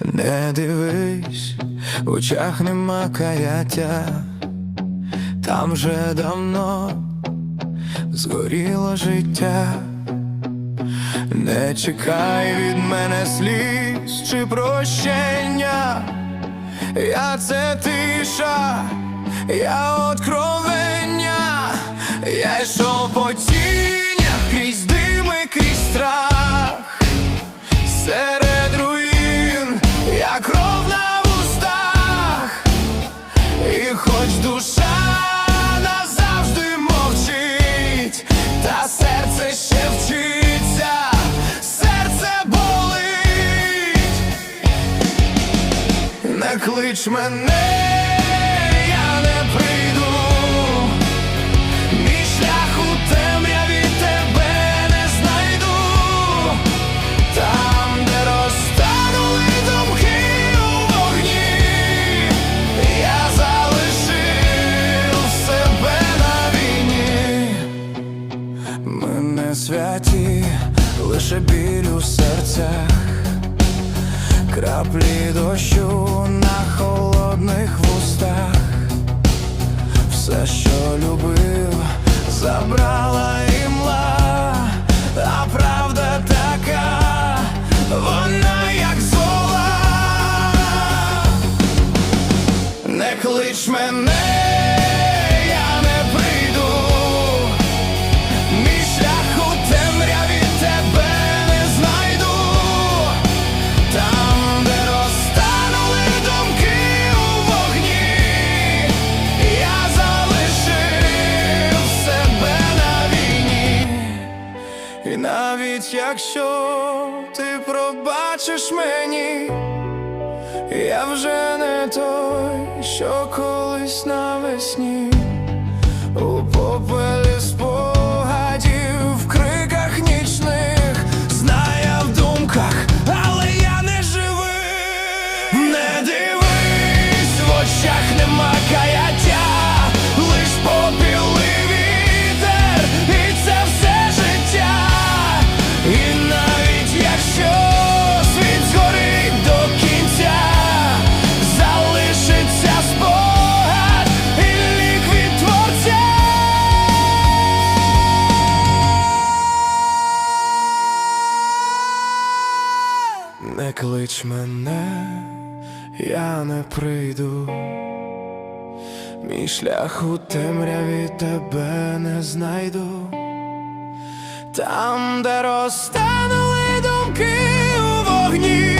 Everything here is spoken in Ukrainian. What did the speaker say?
Не дивись, в очах нема каяття, там вже давно згоріло життя. Не чекай від мене сліз чи прощення, я це тиша, я откровення, я йшов по тінях душа назавжди мовчить, та серце ще вчиться, серце болить, не клич мене, святі, лише біль у серцях, краплі дощу на холодних вустах, все, що любив, забрала імла, а правда така, вона як зола. Не клич мене, якщо ти пробачиш мені. Я вже не той, що колись навесні у попелі Не клич мене, я не прийду. Мій шлях у темряві тебе не знайду. Там, де розтанули думки у вогні,